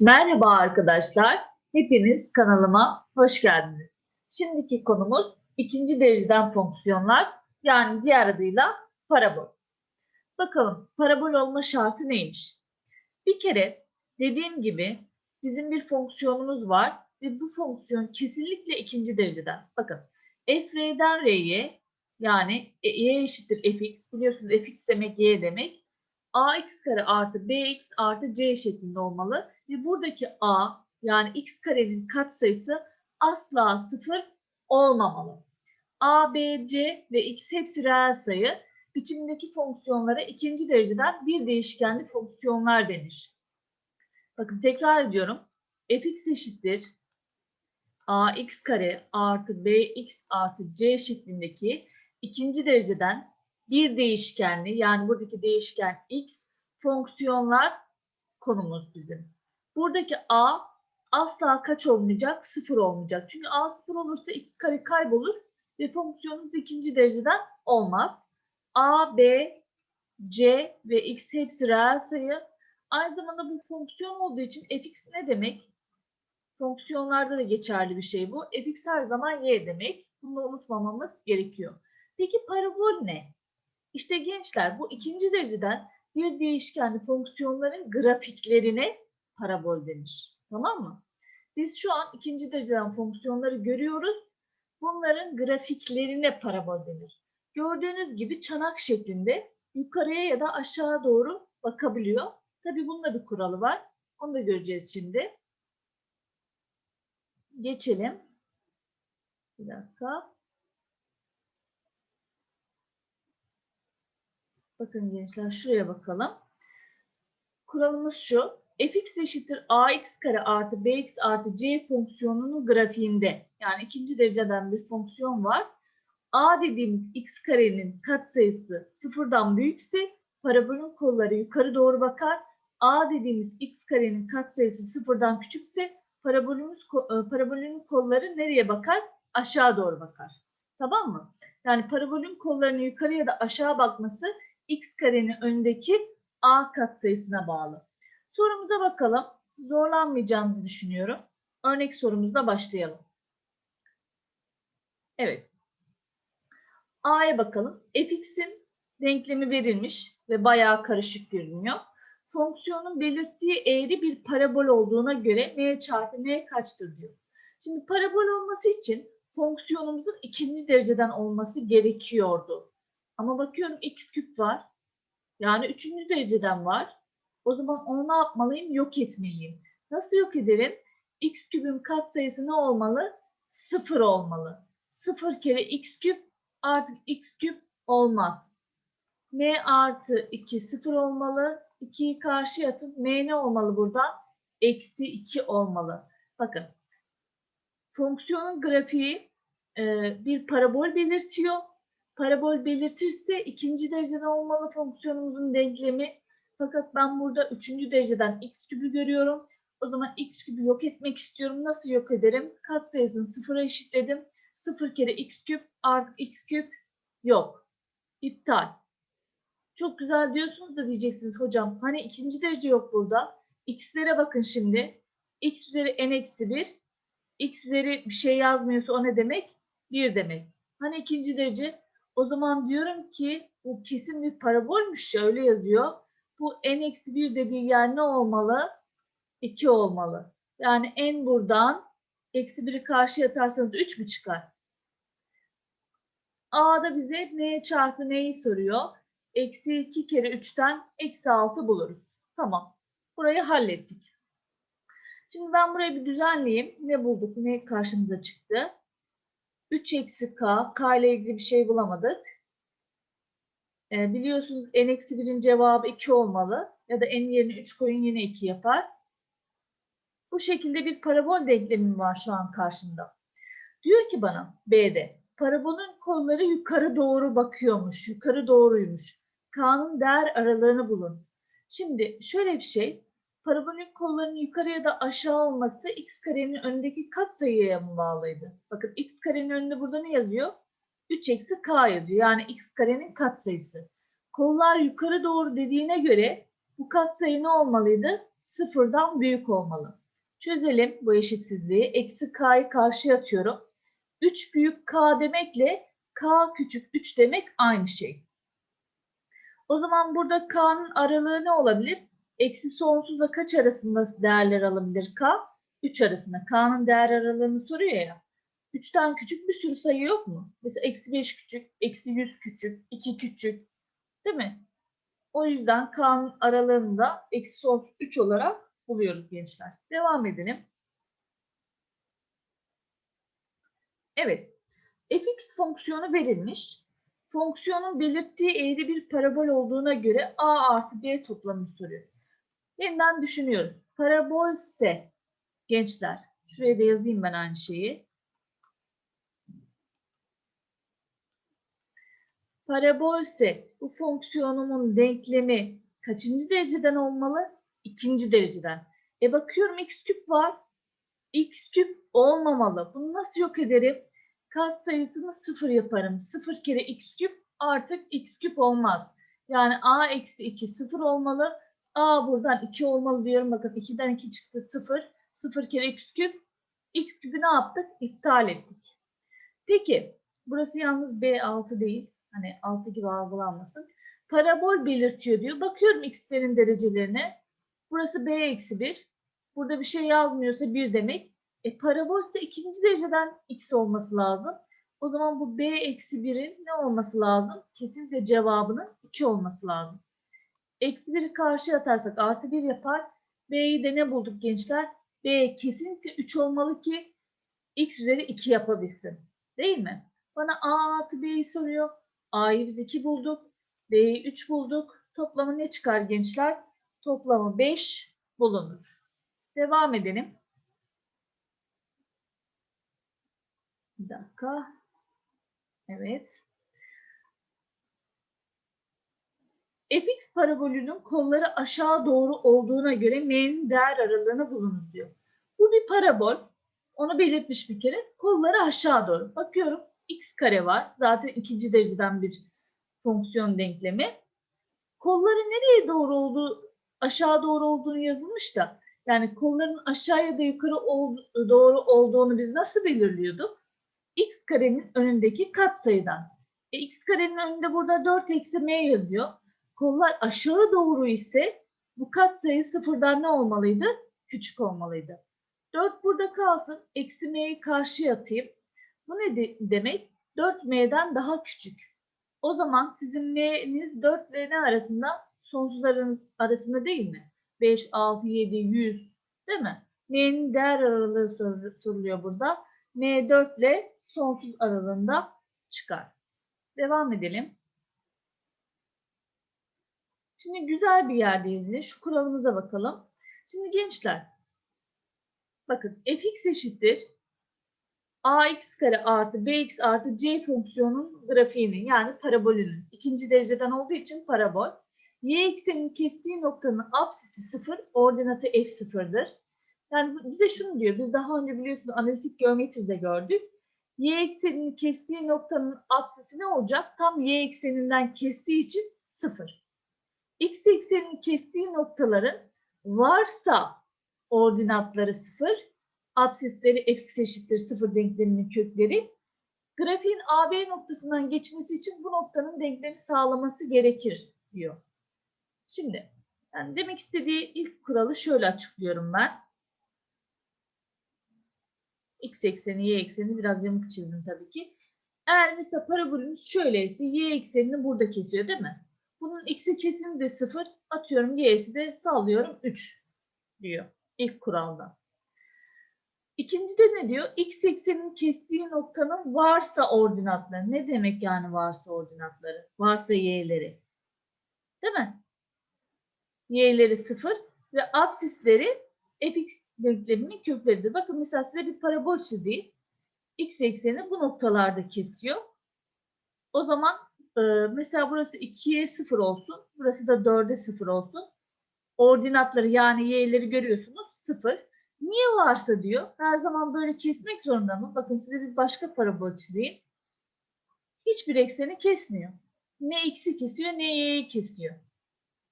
Merhaba arkadaşlar. Hepiniz kanalıma hoş geldiniz. Şimdiki konumuz ikinci dereceden fonksiyonlar yani diğer adıyla parabol. Bakalım parabol olma şartı neymiş? Bir kere dediğim gibi bizim bir fonksiyonumuz var ve bu fonksiyon kesinlikle ikinci dereceden. Bakın f r'den r'ye yani e, y eşittir fx biliyorsunuz fx demek y demek ax kare artı bx artı c şeklinde olmalı. Ve buradaki a yani x karenin katsayısı asla sıfır olmamalı. a, b, c ve x hepsi reel sayı. Biçimdeki fonksiyonlara ikinci dereceden bir değişkenli fonksiyonlar denir. Bakın tekrar ediyorum. fx eşittir ax kare artı bx artı c şeklindeki ikinci dereceden bir değişkenli yani buradaki değişken x fonksiyonlar konumuz bizim. Buradaki a asla kaç olmayacak? Sıfır olmayacak. Çünkü a sıfır olursa x kare kaybolur ve fonksiyonumuz ikinci dereceden olmaz. a, b, c ve x hepsi reel sayı. Aynı zamanda bu fonksiyon olduğu için fx ne demek? Fonksiyonlarda da geçerli bir şey bu. fx her zaman y demek. Bunu unutmamamız gerekiyor. Peki parabol ne? İşte gençler bu ikinci dereceden bir değişkenli fonksiyonların grafiklerine parabol denir. Tamam mı? Biz şu an ikinci dereceden fonksiyonları görüyoruz. Bunların grafiklerine parabol denir. Gördüğünüz gibi çanak şeklinde yukarıya ya da aşağı doğru bakabiliyor. Tabii bunun da bir kuralı var. Onu da göreceğiz şimdi. Geçelim. Bir dakika. Bakın gençler şuraya bakalım. Kuralımız şu. fx eşittir ax kare artı bx artı c fonksiyonunun grafiğinde yani ikinci dereceden bir fonksiyon var. a dediğimiz x karenin katsayısı sıfırdan büyükse parabolün kolları yukarı doğru bakar. a dediğimiz x karenin katsayısı sıfırdan küçükse parabolümüz, parabolün kolları nereye bakar? Aşağı doğru bakar. Tamam mı? Yani parabolün kollarının yukarı ya da aşağı bakması x karenin önündeki a katsayısına bağlı. Sorumuza bakalım. Zorlanmayacağımızı düşünüyorum. Örnek sorumuzla başlayalım. Evet. A'ya bakalım. fx'in denklemi verilmiş ve bayağı karışık görünüyor. Fonksiyonun belirttiği eğri bir parabol olduğuna göre n çarpı n kaçtır diyor. Şimdi parabol olması için fonksiyonumuzun ikinci dereceden olması gerekiyordu. Ama bakıyorum x küp var. Yani üçüncü dereceden var. O zaman onu ne yapmalıyım? Yok etmeliyim. Nasıl yok ederim? x küpün katsayısı ne olmalı? Sıfır olmalı. Sıfır kere x küp artık x küp olmaz. m artı 2 sıfır olmalı. 2'yi karşıya atıp m ne olmalı burada? Eksi 2 olmalı. Bakın fonksiyonun grafiği e, bir parabol belirtiyor. Parabol belirtirse ikinci dereceden olmalı fonksiyonumuzun denklemi. Fakat ben burada üçüncü dereceden x küpü görüyorum. O zaman x küpü yok etmek istiyorum. Nasıl yok ederim? Katsayısını sıfıra eşitledim. Sıfır kere x küp artık x küp yok. İptal. Çok güzel diyorsunuz da diyeceksiniz hocam. Hani ikinci derece yok burada. X'lere bakın şimdi. X üzeri n eksi 1. X üzeri bir şey yazmıyorsa o ne demek? 1 demek. Hani ikinci derece? O zaman diyorum ki bu kesin bir parabolmüş ya öyle yazıyor. Bu n eksi 1 dediği yer ne olmalı? 2 olmalı. Yani n buradan eksi 1'i karşıya atarsanız 3 mü çıkar? A'da bize n çarpı n'yi soruyor. Eksi 2 kere 3'ten eksi 6 buluruz. Tamam. Burayı hallettik. Şimdi ben burayı bir düzenleyeyim. Ne bulduk? Ne karşımıza çıktı? 3 eksi k. K ile ilgili bir şey bulamadık. E, biliyorsunuz n eksi 1'in cevabı 2 olmalı. Ya da n yerine 3 koyun yine 2 yapar. Bu şekilde bir parabol denklemim var şu an karşımda. Diyor ki bana B'de parabolün kolları yukarı doğru bakıyormuş. Yukarı doğruymuş. K'nın değer aralığını bulun. Şimdi şöyle bir şey. Parabolün kollarının yukarı ya da aşağı olması x karenin önündeki katsayıya mı bağlıydı? Bakın x karenin önünde burada ne yazıyor? 3 eksi k yazıyor. Yani x karenin katsayısı. Kollar yukarı doğru dediğine göre bu katsayı ne olmalıydı? sıfırdan büyük olmalı. Çözelim bu eşitsizliği. Eksi k'yı karşıya atıyorum. 3 büyük k demekle k küçük 3 demek aynı şey. O zaman burada k'nın aralığı ne olabilir? Eksi sonsuzla kaç arasında değerler alabilir k? 3 arasında. K'nın değer aralığını soruyor ya. 3'ten küçük bir sürü sayı yok mu? Mesela eksi 5 küçük, eksi 100 küçük, 2 küçük. Değil mi? O yüzden K'nın aralığında eksi sonsuz 3 olarak buluyoruz gençler. Devam edelim. Evet. fx fonksiyonu verilmiş. Fonksiyonun belirttiği eğri bir parabol olduğuna göre a artı b toplamını soruyor. Yeniden düşünüyoruz. Parabolse gençler, şuraya da yazayım ben aynı şeyi. Parabolse bu fonksiyonumun denklemi kaçıncı dereceden olmalı? İkinci dereceden. E bakıyorum x küp var. x küp olmamalı. Bunu nasıl yok ederim? Kat sayısını sıfır yaparım. Sıfır kere x küp artık x küp olmaz. Yani a eksi 2 sıfır olmalı. A buradan 2 olmalı diyorum. Bakın 2'den 2 çıktı sıfır. Sıfır kere x küp. x küpü ne yaptık? İptal ettik. Peki burası yalnız b6 değil. Hani 6 gibi algılanmasın. Parabol belirtiyor diyor. Bakıyorum x'lerin derecelerine. Burası b eksi 1. Burada bir şey yazmıyorsa 1 demek. E parabol ise ikinci dereceden x olması lazım. O zaman bu b eksi 1'in ne olması lazım? Kesinlikle cevabının 2 olması lazım. Eksi 1'i karşıya atarsak artı 1 yapar. b'yi de ne bulduk gençler? b kesinlikle 3 olmalı ki x üzeri 2 yapabilsin. Değil mi? Bana a artı b'yi soruyor. A'yı biz 2 bulduk. B'yi 3 bulduk. Toplamı ne çıkar gençler? Toplamı 5 bulunur. Devam edelim. Bir dakika. Evet. Fx parabolünün kolları aşağı doğru olduğuna göre m'nin değer aralığını bulunur diyor. Bu bir parabol. Onu belirtmiş bir kere. Kolları aşağı doğru. Bakıyorum x kare var. Zaten ikinci dereceden bir fonksiyon denklemi. Kolları nereye doğru olduğu, aşağı doğru olduğunu yazılmış da yani kolların aşağı ya da yukarı doğru olduğunu biz nasıl belirliyorduk? x karenin önündeki katsayıdan. E, x karenin önünde burada 4 eksi m yazıyor. Kollar aşağı doğru ise bu katsayı sıfırdan ne olmalıydı? Küçük olmalıydı. 4 burada kalsın. Eksi m'yi karşıya atayım. Bu ne de demek? 4m'den daha küçük. O zaman sizin m'niz 4 ile ne arasında? Sonsuz arasında değil mi? 5, 6, 7, 100 değil mi? M'nin değer aralığı soruluyor burada. M 4 ile sonsuz aralığında çıkar. Devam edelim. Şimdi güzel bir yerdeyiz. Şu kuralımıza bakalım. Şimdi gençler bakın fx eşittir ax kare artı bx artı c fonksiyonun grafiğinin yani parabolünün ikinci dereceden olduğu için parabol. Y eksenin kestiği noktanın apsisi sıfır, ordinatı f sıfırdır. Yani bize şunu diyor, biz daha önce biliyorsunuz analitik geometride gördük. Y eksenini kestiği noktanın apsisi ne olacak? Tam y ekseninden kestiği için sıfır. X eksenini kestiği noktaların varsa ordinatları sıfır, absisleri fx eşittir sıfır denkleminin kökleri. Grafiğin AB noktasından geçmesi için bu noktanın denklemi sağlaması gerekir diyor. Şimdi yani demek istediği ilk kuralı şöyle açıklıyorum ben. X ekseni, Y ekseni biraz yamuk çizdim tabii ki. Eğer mesela parabolümüz şöyleyse Y eksenini burada kesiyor değil mi? Bunun X'i kesini de sıfır atıyorum Y'si de sallıyorum 3 diyor ilk kuralda. İkincide ne diyor? X eksenin kestiği noktanın varsa ordinatları. Ne demek yani varsa ordinatları? Varsa y'leri. Değil mi? Y'leri sıfır ve absisleri fx denkleminin kökleridir. Bakın mesela size bir parabol çizeyim. X ekseni bu noktalarda kesiyor. O zaman e, mesela burası 2'ye 0 olsun. Burası da 4'e 0 olsun. Ordinatları yani y'leri görüyorsunuz 0. Niye varsa diyor her zaman böyle kesmek zorunda mı? Bakın size bir başka parabol çizeyim. Hiçbir ekseni kesmiyor. Ne x'i kesiyor ne y'yi kesiyor.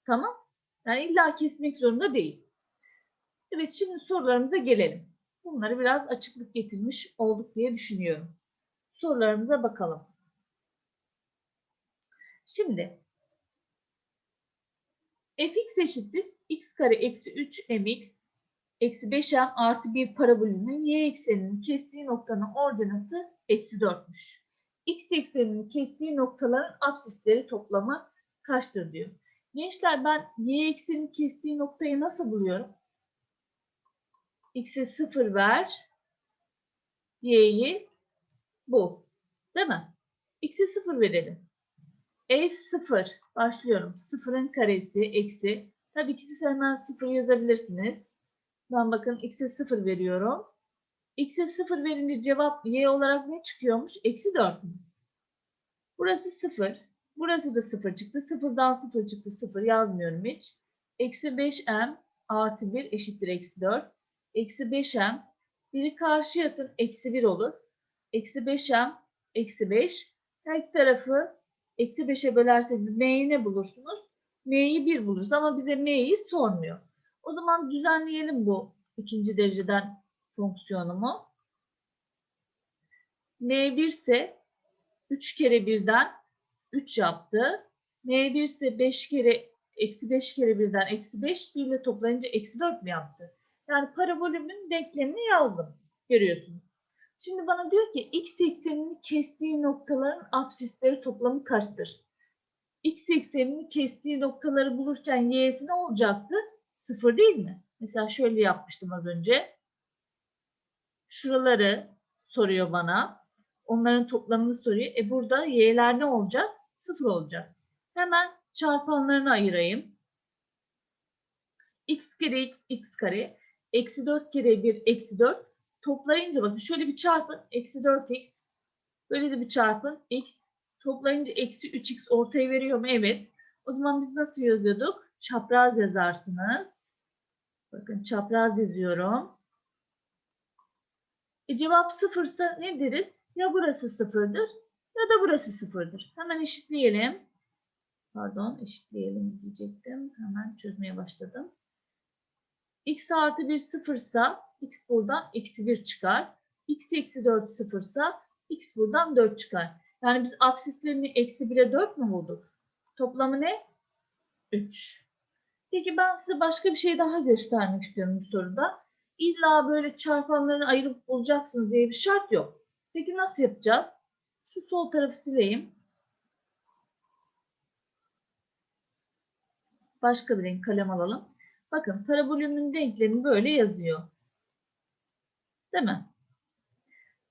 Tamam. Yani illa kesmek zorunda değil. Evet şimdi sorularımıza gelelim. Bunları biraz açıklık getirmiş olduk diye düşünüyorum. Sorularımıza bakalım. Şimdi fx eşittir x kare eksi 3 mx eksi 5m artı 1 parabolünün y ekseninin kestiği noktanın ordinatı eksi 4'müş. x ekseninin kestiği noktaların absisleri toplamı kaçtır diyor. Gençler ben y ekseninin kestiği noktayı nasıl buluyorum? x'e 0 ver, y'yi bul. Değil mi? x'e 0 verelim. F 0. Başlıyorum. 0'ın karesi eksi. Tabii ki siz hemen 0 yazabilirsiniz. Ben bakın x'e 0 veriyorum. x'e 0 verince cevap y olarak ne çıkıyormuş? Eksi 4 mü? Burası 0. Burası da 0 çıktı. 0'dan 0 çıktı. 0 yazmıyorum hiç. Eksi 5m artı 1 eşittir eksi 4. Eksi 5m. Biri karşıya atın. Eksi 1 olur. Eksi 5m eksi 5. Her tarafı eksi 5'e bölerseniz m'yi ne bulursunuz? M'yi 1 buluruz ama bize m'yi sormuyor. O zaman düzenleyelim bu ikinci dereceden fonksiyonumu. M1 ise 3 kere 1'den 3 yaptı. M1 ise 5 kere eksi 5 kere 1'den eksi 5 1 ile toplayınca eksi 4 mü yaptı? Yani parabolümün denklemini yazdım. Görüyorsunuz. Şimdi bana diyor ki x eksenini kestiği noktaların absisleri toplamı kaçtır? X eksenini kestiği noktaları bulurken y'si ne olacaktı? Sıfır değil mi? Mesela şöyle yapmıştım az önce. Şuraları soruyor bana. Onların toplamını soruyor. E burada y'ler ne olacak? Sıfır olacak. Hemen çarpanlarını ayırayım. x kere x, x kare. Eksi 4 kere 1, eksi 4. Toplayınca bakın şöyle bir çarpın. Eksi 4x. Böyle de bir çarpın. x. Toplayınca eksi 3x ortaya veriyor mu? Evet. O zaman biz nasıl yazıyorduk? Çapraz yazarsınız. Bakın çapraz yazıyorum. E cevap sıfırsa ne deriz? Ya burası sıfırdır ya da burası sıfırdır. Hemen eşitleyelim. Pardon eşitleyelim diyecektim. Hemen çözmeye başladım. X artı 1 sıfırsa x buradan eksi 1 çıkar. x eksi 4 sıfırsa x buradan 4 çıkar. Yani biz absislerini eksi 1'e 4 mü bulduk? Toplamı ne? 3. Peki ben size başka bir şey daha göstermek istiyorum bu soruda. İlla böyle çarpanlarını ayırıp bulacaksınız diye bir şart yok. Peki nasıl yapacağız? Şu sol tarafı sileyim. Başka bir renk kalem alalım. Bakın parabolümün denklemi böyle yazıyor. Değil mi?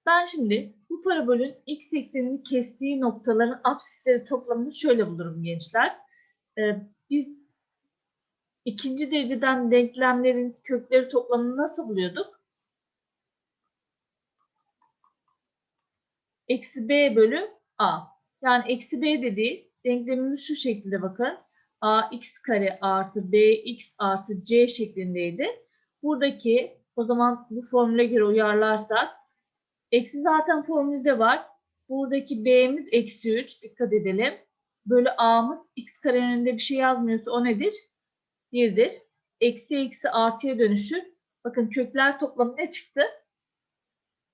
Ben şimdi bu parabolün x eksenini kestiği noktaların absisleri toplamını şöyle bulurum gençler. Ee, biz ikinci dereceden denklemlerin kökleri toplamını nasıl buluyorduk? Eksi b bölü a. Yani eksi b dediği denklemimiz şu şekilde bakın. A x kare artı b x artı c şeklindeydi. Buradaki o zaman bu formüle göre uyarlarsak eksi zaten formülde var. Buradaki b'miz eksi 3 dikkat edelim. Bölü a'mız x kare önünde bir şey yazmıyorsa o nedir? 1'dir. Eksi eksi artıya dönüşür. Bakın kökler toplamı ne çıktı?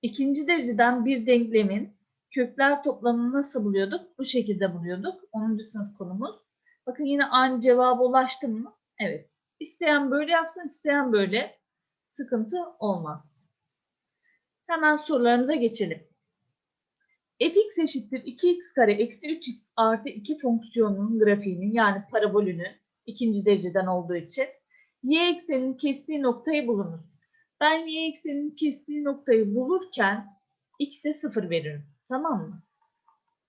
İkinci dereceden bir denklemin kökler toplamını nasıl buluyorduk? Bu şekilde buluyorduk. 10. sınıf konumuz. Bakın yine aynı cevaba ulaştım mı? Evet. İsteyen böyle yapsın, isteyen böyle. Sıkıntı olmaz. Hemen sorularımıza geçelim. fx eşittir 2x kare eksi 3x artı 2 fonksiyonunun grafiğinin yani parabolünün ikinci dereceden olduğu için y ekseninin kestiği noktayı bulunuz. Ben y ekseninin kestiği noktayı bulurken x'e 0 veririm. Tamam mı?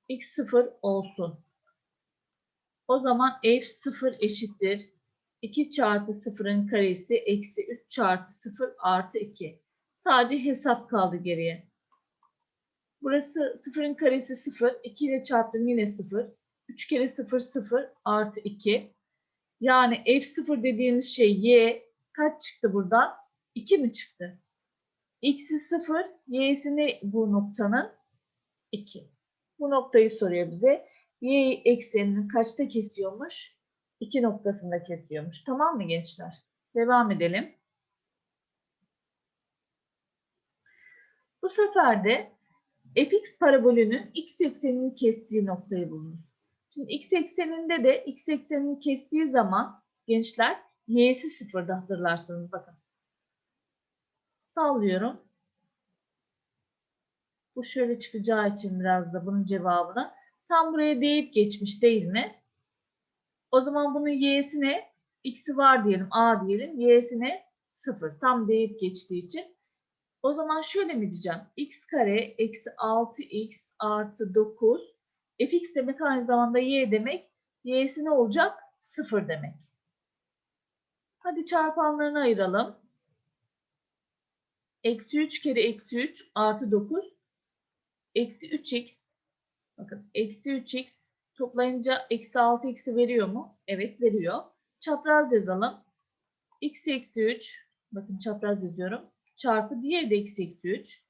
x 0 olsun. O zaman f 0 eşittir. 2 çarpı 0'ın karesi eksi 3 çarpı 0 artı 2. Sadece hesap kaldı geriye. Burası 0'ın karesi 0. 2 ile çarptım yine 0. 3 kere 0 0 artı 2. Yani f0 dediğimiz şey y kaç çıktı buradan? 2 mi çıktı? x'i 0, y'si ne bu noktanın? 2. Bu noktayı soruyor bize y eksenini kaçta kesiyormuş? 2 noktasında kesiyormuş. Tamam mı gençler? Devam edelim. Bu sefer de fx parabolünün x eksenini kestiği noktayı bulunuz. Şimdi x ekseninde de x eksenini kestiği zaman gençler y'si sıfırda hatırlarsanız bakın. Sallıyorum. Bu şöyle çıkacağı için biraz da bunun cevabını Tam buraya değip geçmiş değil mi? O zaman bunun y'sine x'i var diyelim a diyelim. Y'sine 0 tam değip geçtiği için. O zaman şöyle mi diyeceğim? x kare eksi 6x artı 9 fx demek aynı zamanda y demek. y'si ne olacak? 0 demek. Hadi çarpanlarını ayıralım. Eksi 3 kere eksi 3 artı 9 eksi 3x bakın eksi 3x toplayınca eksi 6x'i veriyor mu? Evet veriyor. Çapraz yazalım. x eksi 3 bakın çapraz yazıyorum. Çarpı diğeri de x eksi 3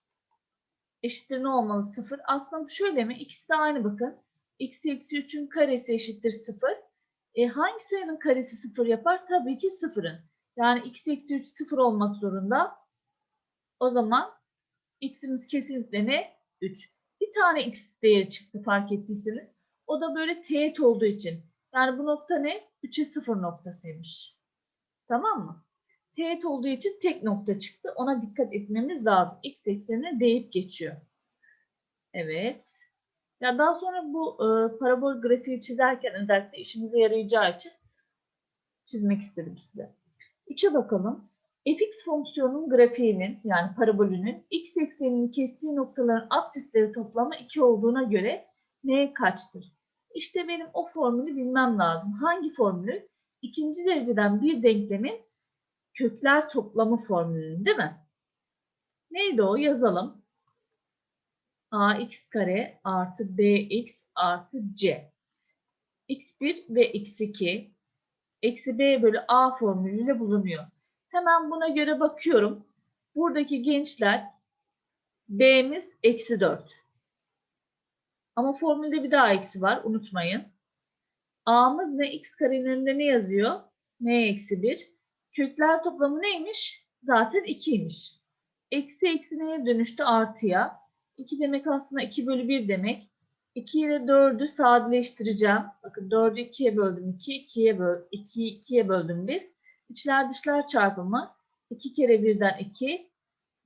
eşittir ne olmalı? 0. Aslında şöyle mi? İkisi de aynı bakın. x eksi 3'ün karesi eşittir 0. E, hangi sayının karesi 0 yapar? Tabii ki 0'ın. Yani x eksi 3 0 olmak zorunda. O zaman x'imiz kesinlikle ne? 3. Bir tane x değeri çıktı fark ettiyseniz. O da böyle teğet olduğu için. Yani bu nokta ne? 3'e 0 noktasıymış. Tamam mı? Teğet olduğu için tek nokta çıktı. Ona dikkat etmemiz lazım. X eksenine değip geçiyor. Evet. Ya daha sonra bu e, parabol grafiği çizerken özellikle işimize yarayacağı için çizmek istedim size. 3'e bakalım. Fx fonksiyonunun grafiğinin yani parabolünün x eksenini kestiği noktaların absisleri toplamı 2 olduğuna göre n kaçtır? İşte benim o formülü bilmem lazım. Hangi formülü? İkinci dereceden bir denklemin kökler toplamı formülünün değil mi? Neydi o? Yazalım. ax kare artı bx artı c. x1 ve x2 eksi b bölü a formülüyle bulunuyor. Hemen buna göre bakıyorum. Buradaki gençler b'miz eksi 4. Ama formülde bir daha eksi var unutmayın. a'mız ne? x karenin önünde ne yazıyor? n eksi 1. Kökler toplamı neymiş? Zaten 2'ymiş. Eksi eksi neye dönüştü? Artıya. 2 demek aslında 2 bölü 1 demek. 2 ile 4'ü sadeleştireceğim. Bakın 4'ü 2'ye böldüm 2, 2'ye böl 2, 2'ye böldüm 1. İçler dışlar çarpımı 2 kere 1'den 2.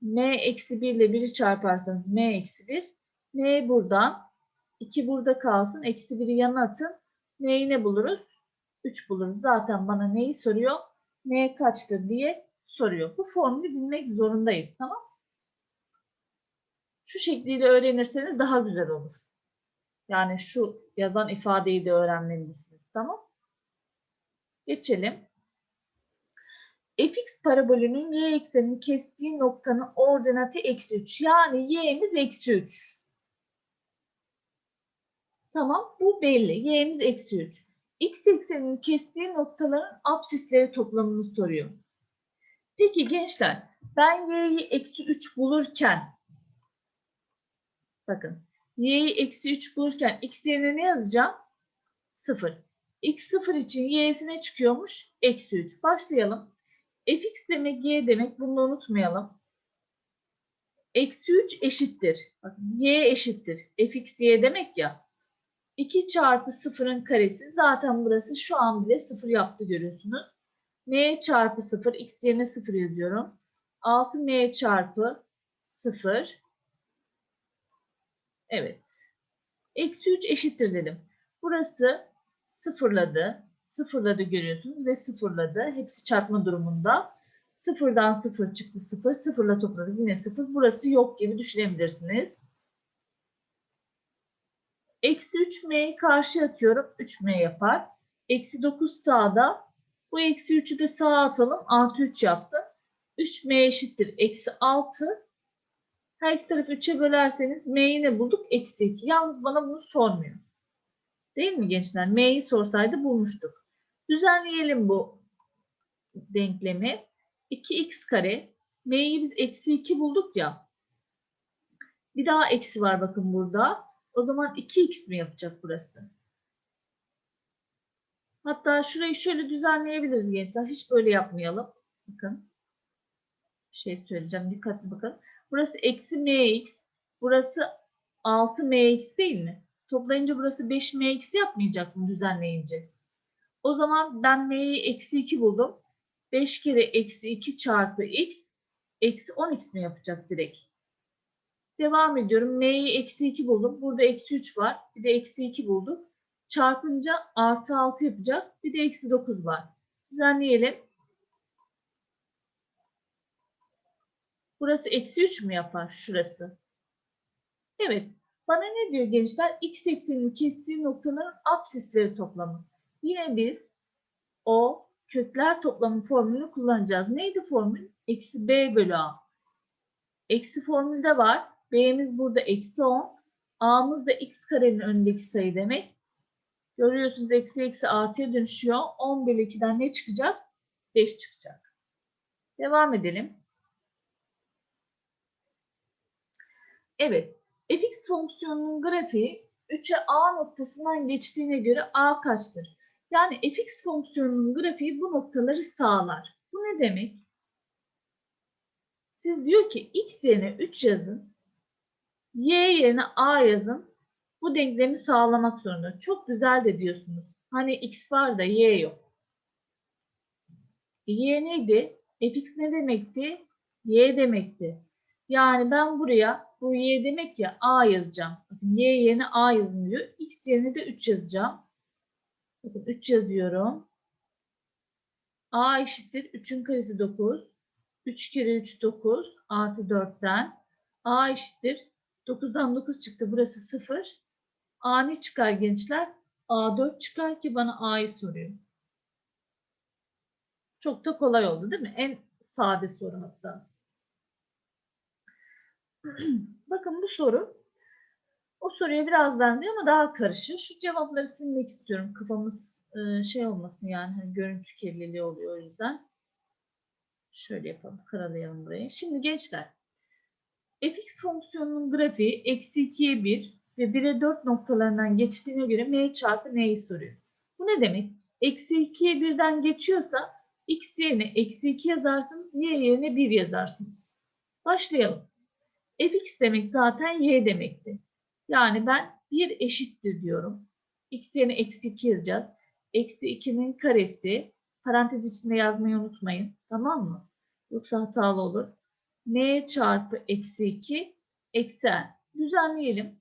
m eksi 1 ile 1'i çarparsanız m eksi 1. m buradan 2 burada kalsın. Eksi 1'i yana atın. M'yi ne buluruz? 3 buluruz. Zaten bana neyi soruyor? N kaçtır diye soruyor. Bu formülü bilmek zorundayız. Tamam Şu şekliyle öğrenirseniz daha güzel olur. Yani şu yazan ifadeyi de öğrenmelisiniz. Tamam Geçelim. Fx parabolünün y eksenini kestiği noktanın ordinatı eksi 3. Yani y'miz eksi 3. Tamam bu belli. Y'miz eksi 3. X ekseninin kestiği noktaların absisleri toplamını soruyor. Peki gençler ben y'yi eksi 3 bulurken bakın y'yi eksi 3 bulurken x yerine ne yazacağım? 0. x 0 için y'sine çıkıyormuş? Eksi 3. Başlayalım. Fx demek y demek bunu unutmayalım. Eksi 3 eşittir. Y eşittir. fx y demek ya. 2 çarpı 0'ın karesi zaten burası şu an bile 0 yaptı görüyorsunuz. m çarpı 0 x yerine 0 yazıyorum. 6m çarpı 0 evet. Eksi 3 eşittir dedim. Burası sıfırladı. Sıfırladı görüyorsunuz ve sıfırladı. Hepsi çarpma durumunda. Sıfırdan sıfır çıktı sıfır. Sıfırla topladık yine sıfır. Burası yok gibi düşünebilirsiniz. Eksi 3m'yi karşı atıyorum. 3m yapar. Eksi 9 sağda. Bu eksi 3'ü de sağa atalım. Artı 3 yapsın. 3m eşittir. Eksi 6. Her iki tarafı 3'e bölerseniz m'yi ne bulduk? Eksi 2. Yalnız bana bunu sormuyor. Değil mi gençler? M'yi sorsaydı bulmuştuk. Düzenleyelim bu denklemi. 2x kare. M'yi biz eksi 2 bulduk ya. Bir daha eksi var bakın burada. O zaman 2x mi yapacak burası? Hatta şurayı şöyle düzenleyebiliriz gençler. Hiç böyle yapmayalım. Bakın. şey söyleyeceğim. Dikkatli bakın. Burası eksi mx. Burası 6mx değil mi? Toplayınca burası 5mx yapmayacak mı düzenleyince? O zaman ben m'yi eksi 2 buldum. 5 kere eksi 2 çarpı x eksi 10x mi yapacak direkt? Devam ediyorum. M'yi eksi 2 buldum. Burada eksi 3 var. Bir de eksi 2 bulduk. Çarpınca artı 6 yapacak. Bir de eksi 9 var. Düzenleyelim. Burası eksi 3 mü yapar? Şurası. Evet. Bana ne diyor gençler? X ekseninin kestiği noktaların absisleri toplamı. Yine biz o kökler toplamı formülünü kullanacağız. Neydi formül? Eksi B bölü A. Eksi formülde var. B'miz burada eksi 10. A'mız da x karenin önündeki sayı demek. Görüyorsunuz eksi eksi artıya dönüşüyor. 10 bölü 2'den ne çıkacak? 5 çıkacak. Devam edelim. Evet. fx fonksiyonunun grafiği 3'e a noktasından geçtiğine göre a kaçtır? Yani fx fonksiyonunun grafiği bu noktaları sağlar. Bu ne demek? Siz diyor ki x yerine 3 yazın. Y yerine A yazın. Bu denklemi sağlamak zorunda. Çok güzel de diyorsunuz. Hani X var da Y yok. Y neydi? Fx ne demekti? Y demekti. Yani ben buraya bu Y demek ya A yazacağım. Y yerine A yazın diyor. X yerine de 3 yazacağım. Bakın 3 yazıyorum. A eşittir 3'ün karesi 9. 3 kere 3 9 artı 4'ten. A eşittir 9'dan 9 çıktı. Burası 0. A ne çıkar gençler? A4 çıkar ki bana A'yı soruyor. Çok da kolay oldu değil mi? En sade soru hatta. Bakın bu soru o soruya biraz benziyor ama daha karışır. Şu cevapları silmek istiyorum. Kafamız şey olmasın yani hani görüntü kirliliği oluyor o yüzden. Şöyle yapalım. Karalayalım burayı. Şimdi gençler fx fonksiyonunun grafiği eksi 2'ye 1 ve 1'e 4 noktalarından geçtiğine göre m çarpı n'yi soruyor. Bu ne demek? Eksi 2'ye 1'den geçiyorsa x yerine eksi 2 yazarsınız, y yerine 1 yazarsınız. Başlayalım. fx demek zaten y demekti. Yani ben 1 eşittir diyorum. x yerine eksi 2 yazacağız. Eksi 2'nin karesi parantez içinde yazmayı unutmayın. Tamam mı? Yoksa hatalı olur n çarpı eksi 2 eksi n. Düzenleyelim.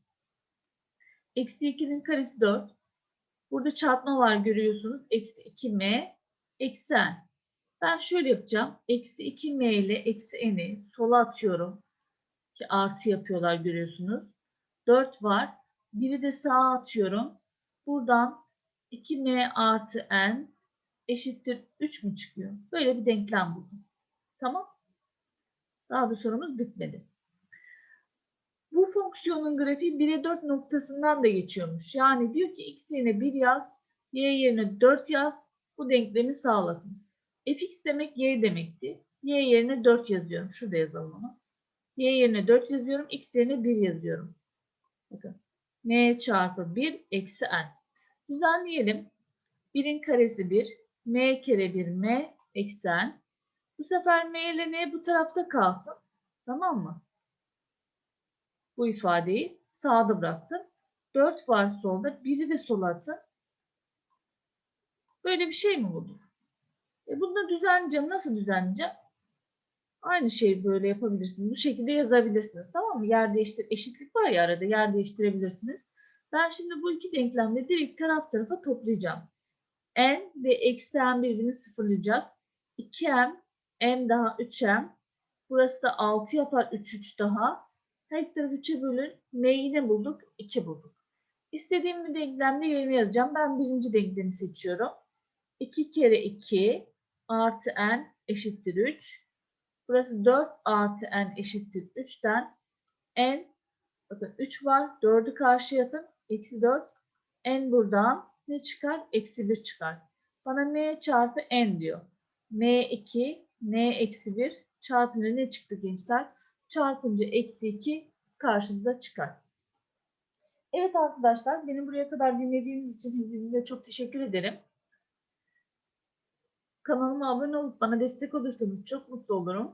Eksi 2'nin karesi 4. Burada çarpma var görüyorsunuz. Eksi 2m eksi n. Ben şöyle yapacağım. Eksi 2m ile eksi n'i sola atıyorum. Ki artı yapıyorlar görüyorsunuz. 4 var. Biri de sağa atıyorum. Buradan 2m artı n eşittir 3 mü çıkıyor? Böyle bir denklem buldum. Tamam. Daha da sorumuz bitmedi. Bu fonksiyonun grafiği 1'e 4 noktasından da geçiyormuş. Yani diyor ki x yerine 1 yaz, y yerine 4 yaz. Bu denklemi sağlasın. fx demek y demekti. y yerine 4 yazıyorum. Şurada yazalım onu. y yerine 4 yazıyorum. x yerine 1 yazıyorum. M çarpı 1 eksi n. Düzenleyelim. 1'in karesi 1. m kere 1 m eksi n. Bu sefer M ile N bu tarafta kalsın. Tamam mı? Bu ifadeyi sağda bıraktım. 4 var solda. Biri de sola atın. Böyle bir şey mi bulduk? E bunu da düzenleyeceğim. Nasıl düzenleyeceğim? Aynı şeyi böyle yapabilirsiniz. Bu şekilde yazabilirsiniz. Tamam mı? Yer değiştir. Eşitlik var ya arada. Yer değiştirebilirsiniz. Ben şimdi bu iki denklemde direkt taraf tarafa toplayacağım. n ve eksi n birbirini sıfırlayacak. 2m n daha 3m. Burası da 6 yapar 3 3 daha. Her iki tarafı 3'e bölün. M'yi ne bulduk? 2 bulduk. İstediğim bir denklemde yerine yazacağım. Ben birinci denklemi seçiyorum. 2 kere 2 artı n eşittir 3. Burası 4 artı n eşittir 3'ten n bakın 3 var. 4'ü karşıya atın. Eksi 4. n buradan ne çıkar? Eksi 1 çıkar. Bana m çarpı n diyor. m2 n eksi 1 çarpınca ne çıktı gençler? Çarpınca eksi 2 karşımıza çıkar. Evet arkadaşlar beni buraya kadar dinlediğiniz için hepinize çok teşekkür ederim. Kanalıma abone olup bana destek olursanız çok mutlu olurum.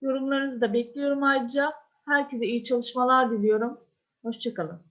Yorumlarınızı da bekliyorum ayrıca. Herkese iyi çalışmalar diliyorum. Hoşçakalın.